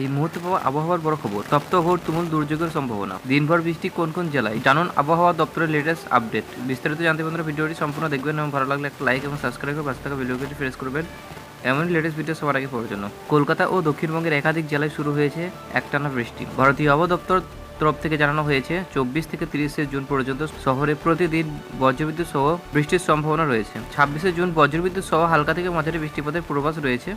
এই মুহূর্তে পাওয়া আবহাওয়ার বড় খবর। তপ্ত ঘোর তুমুল দুর্যোগের সম্ভাবনা। দিনভর বৃষ্টি কোন কোন জেলায়? জানুন আবহাওয়া দপ্তরের লেটেস্ট আপডেট বিস্তারিত জানতে বন্ধুরা ভিডিওটি সম্পূর্ণ দেখবেন এবং ভালো লাগলে একটা লাইক এবং সাবস্ক্রাইব করে পাশে থাকা ভিডিওটি করবেন। এমন লেটেস্ট ভিডিও সবার আগে পাওয়ার জন্য। কলকাতা ও দক্ষিণবঙ্গের একাধিক জেলায় শুরু হয়েছে একটানা বৃষ্টি। ভারতীয় আবহাওয়া দপ্তর তরফ থেকে জানানো হয়েছে, চব্বিশ থেকে তিরিশে জুন পর্যন্ত শহরে প্রতিদিন বজ্রবিদ্যুৎ সহ বৃষ্টির সম্ভাবনা রয়েছে। ছাব্বিশে জুন বজ্রবিদ্যুৎ সহ হালকা থেকে মাঝারি বৃষ্টিপাতের পূর্বাভাস রয়েছে।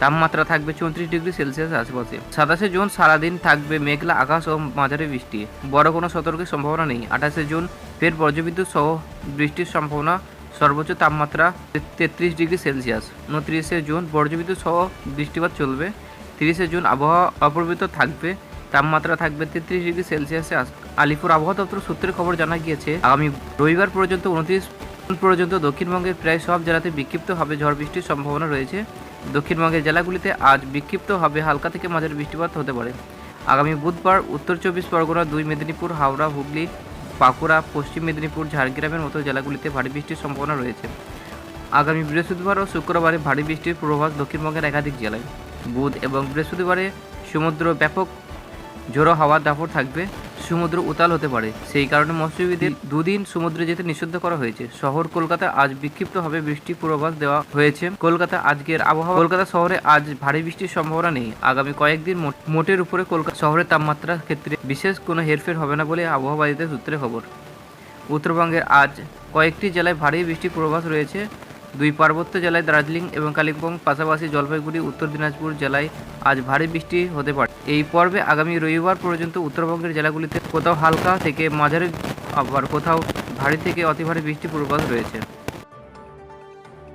তাপমাত্রা থাকবে চৌত্রিশ ডিগ্রি সেলসিয়াস আশেপাশে। সাতাশে জুন সারাদিন থাকবে মেঘলা আকাশ ও মাঝারি বৃষ্টি। বড় কোনো সতর্কের সম্ভাবনা নেই। আঠাশে জুন ফের বজ্রবিদ্যুৎ সহ বৃষ্টির সম্ভাবনা সর্বোচ্চ তাপমাত্রা তেত্রিশ ডিগ্রি সেলসিয়াস। উনত্রিশে জুন বজ্রবিদ্যুৎ সহ বৃষ্টিপাত চলবে। তিরিশে জুন আবহাওয়া অপরিবর্তিত থাকবে। তাপমাত্রা থাকবে তেত্রিশ ডিগ্রি সেলসিয়াসে আলিপুর আবহাওয়া দপ্তর সূত্রে খবর জানা গিয়েছে, আগামী রবিবার পর্যন্ত উনত্রিশ পর্যন্ত দক্ষিণবঙ্গের প্রায় সব জেলাতে বিক্ষিপ্তভাবে ঝড় বৃষ্টির সম্ভাবনা রয়েছে। দক্ষিণবঙ্গের জেলাগুলিতে আজ বিক্ষিপ্তভাবে হালকা থেকে মাঝারি বৃষ্টিপাত হতে পারে। আগামী বুধবার উত্তর চব্বিশ পরগনা, দুই মেদিনীপুর, হাওড়া, হুগলি, বাঁকুড়া, পশ্চিম মেদিনীপুর, ঝাড়গ্রামের মতো জেলাগুলিতে ভারী বৃষ্টির সম্ভাবনা রয়েছে। আগামী বৃহস্পতিবার ও শুক্রবারে ভারী বৃষ্টির পূর্বাভাস দক্ষিণবঙ্গের একাধিক জেলায়। বুধ এবং বৃহস্পতিবারে সমুদ্র ব্যাপক ঝোড়ো হাওয়ার দাপট থাকবে। সমুদ্র উতাল হতে পারে। সেই কারণে মৎস্যজীবীদের দুদিন সমুদ্রে যেতে নিষিদ্ধ করা হয়েছে। শহর কলকাতা আজ বিক্ষিপ্তভাবে বৃষ্টি পূর্বাভাস দেওয়া হয়েছে। কলকাতা আজকের আবহাওয়া, কলকাতা শহরে আজ ভারী বৃষ্টির সম্ভাবনা নেই। আগামী কয়েকদিন মোট- মোটের উপরে কলকাতা শহরের তাপমাত্রার ক্ষেত্রে বিশেষ কোনো হেরফের হবে না বলে আবহাওয়াবিদের সূত্রে খবর। উত্তরবঙ্গের আজ কয়েকটি জেলায় ভারী বৃষ্টির পূর্বাভাস রয়েছে। দুই পার্বত্য জেলায় দার্জিলিং এবং কালিম্পং, পাশাপাশি জলপাইগুড়ি, উত্তর দিনাজপুর জেলায় আজ ভারী বৃষ্টি হতে পারে। এই পর্বে আগামী রবিবার পর্যন্ত উত্তরবঙ্গের জেলাগুলিতে কোথাও হালকা থেকে মাঝারি আবার কোথাও ভারী থেকে অতি ভারী বৃষ্টির পূর্বাভাস রয়েছে।